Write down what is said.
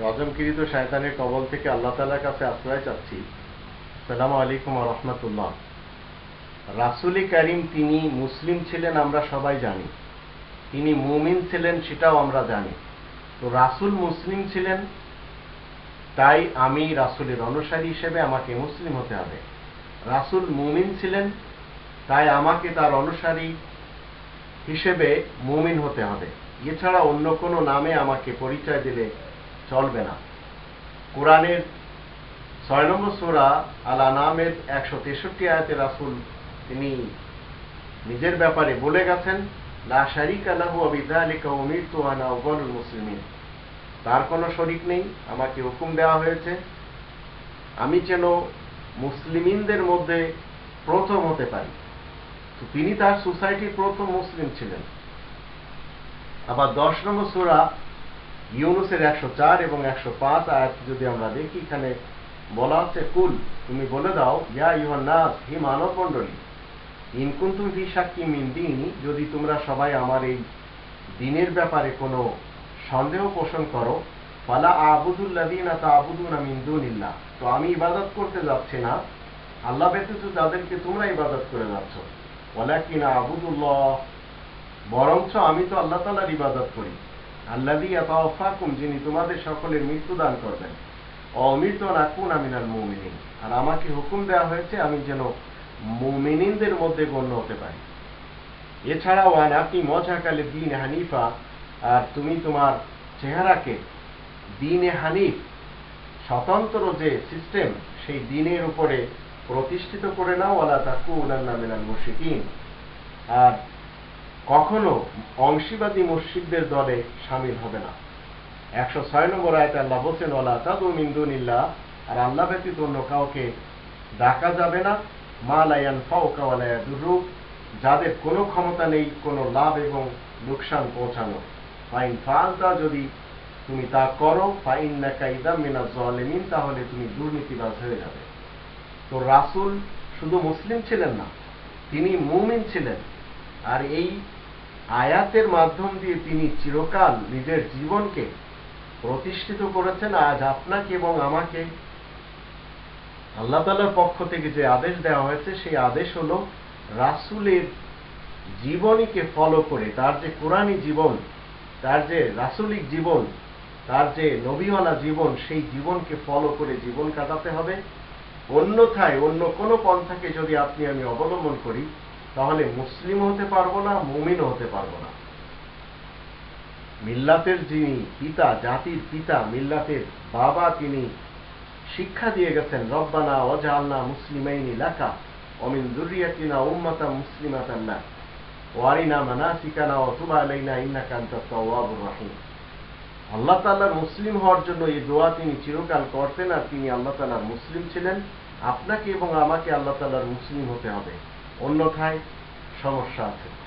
রজমকিরিত শায়তানের কবল থেকে আল্লাহ তালার কাছে আশ্রয় চাচ্ছি। সালাম আলাইকুম রহমতুল্লাহ। রাসুলি করিম তিনি মুসলিম ছিলেন আমরা সবাই জানি। তিনি মুমিন ছিলেন সেটাও আমরা জানি। তো রাসুল মুসলিম ছিলেন, তাই আমি রাসুলের অনুসারী হিসেবে আমাকে মুসলিম হতে হবে। রাসুল মুমিন ছিলেন, তাই আমাকে তার অনুসারী হিসেবে মুমিন হতে হবে। এছাড়া অন্য কোনো নামে আমাকে পরিচয় দিলে চলবে না। কোরআনের ছয় নম্বর সোরা আল আনামের একশো তেষট্টি আয়াতে রাসুল তিনি নিজের ব্যাপারে বলে গেছেন, লা শারিক আলাহু আবিদালিকা উমিরতু আনা আউয়ালুল মুসলিমিন। তার কোনো শরিক নেই, আমাকে হুকুম দেওয়া হয়েছে, আমি যেন মুসলিমিনদের মধ্যে প্রথম হতে পারি। তো তিনি তার সোসাইটির প্রথম মুসলিম ছিলেন। আবার দশ নম্বর সুরা ইউনুসের একশো চার এবং একশো পাঁচ আয়াত যদি আমরা দেখি, এখানে বলা হচ্ছে, কুল, তুমি বলে দাও, ইয়া ইউহান নাস, হি মানব মণ্ডলী তুমি ভি সাক্ষী মিন দিনই যদি তোমরা সবাই আমার এই দিনের ব্যাপারে কোনো সন্দেহ পোষণ করো, ফালা আবুদুল্লাদিন তা আবুদুনা মিন দুনিল্লাহ। তো আমি ইবাদত করতে যাচ্ছি না, আল্লাহ ব্যতীত যাদেরকে তোমরা ইবাদত করে যাচ্ছ। ওয়ালাকিন আবুদুল্লাহ, বরঞ্চ আমি তো আল্লাহ তালার ইবাদত করি। যিনি তোমাদের সকলের মৃত্যু দান করবেন অমৃত আমিনাল আর আমাকে হুকুম দেওয়া হয়েছে, আমি যেন মধ্যে গণ্য হতে পারি। আপনি মজাকালে দিন হানিফা, আর তুমি তোমার চেহারাকে দিনে হানিফ, স্বতন্ত্র যে সিস্টেম, সেই দিনের উপরে প্রতিষ্ঠিত করে নাও আলা তাকু উলান্না মিনাল মুশরিকিন। আর কখনো অংশীবাদী মসজিদদের দলে সামিল হবে না। একশো ছয় নম্বর আয়তে আল্লাহ বলছেন ওলা তাদু মিন্দুনিল্লাহ আর আল্লাহ ব্যতীত অন্য কাউকে ডাকা যাবে না। মা লায়ান ফাউকা ওয়ালায়া দুরুক যাদের কোনো ক্ষমতা নেই, কোনো লাভ এবং লোকসান পৌঁছানো। ফাইন ফালতা যদি তুমি তা করো ফাইন নাকা ইদাম মিনা জলেমিন, তাহলে তুমি দুর্নীতিবাজ হয়ে যাবে। তো রাসুল শুধু মুসলিম ছিলেন না, তিনি মুমিন ছিলেন। আর এই আয়াতের মাধ্যম দিয়ে তিনি চিরকাল নিজের জীবনকে প্রতিষ্ঠিত করেছেন আজ আপনাকে এবং আমাকে। আল্লাহ তালার পক্ষ থেকে যে আদেশ দেওয়া হয়েছে, সেই আদেশ হলো রাসুলের জীবনীকে ফলো করে, তার যে কোরআনী জীবন, তার যে রাসুলিক জীবন, তার যে নবীওয়ালা জীবন, সেই জীবনকে ফলো করে জীবন কাটাতে হবে। অন্যথায়, অন্য কোনো পন্থাকে যদি আপনি আমি অবলম্বন করি তাহলে মুসলিম হতে পারব না মুমিনও হতে পারব না। মিল্লাতের যিনি পিতা, জাতির পিতা, মিল্লাতের বাবা তিনি শিক্ষা দিয়ে গেছেন, রব্বানা অজালনা মুসলিমাইনি লাকা অমিন দুরিয়াতিনা উম্মাতা মুসলিমাতান না ওয়ারিনা মানাসিকানা অতুবা আলাইনা ইন্নাকা আনতাত তাওয়াবুর রহিম। আল্লাহ তাআলার মুসলিম হওয়ার জন্য এই দোয়া তিনি চিরকাল করতেন আর তিনি আল্লাহ তাআলার মুসলিম ছিলেন। আপনাকে এবং আমাকে আল্লাহ তাআলার মুসলিম হতে হবে। অন্যথায় সমস্যা আছে।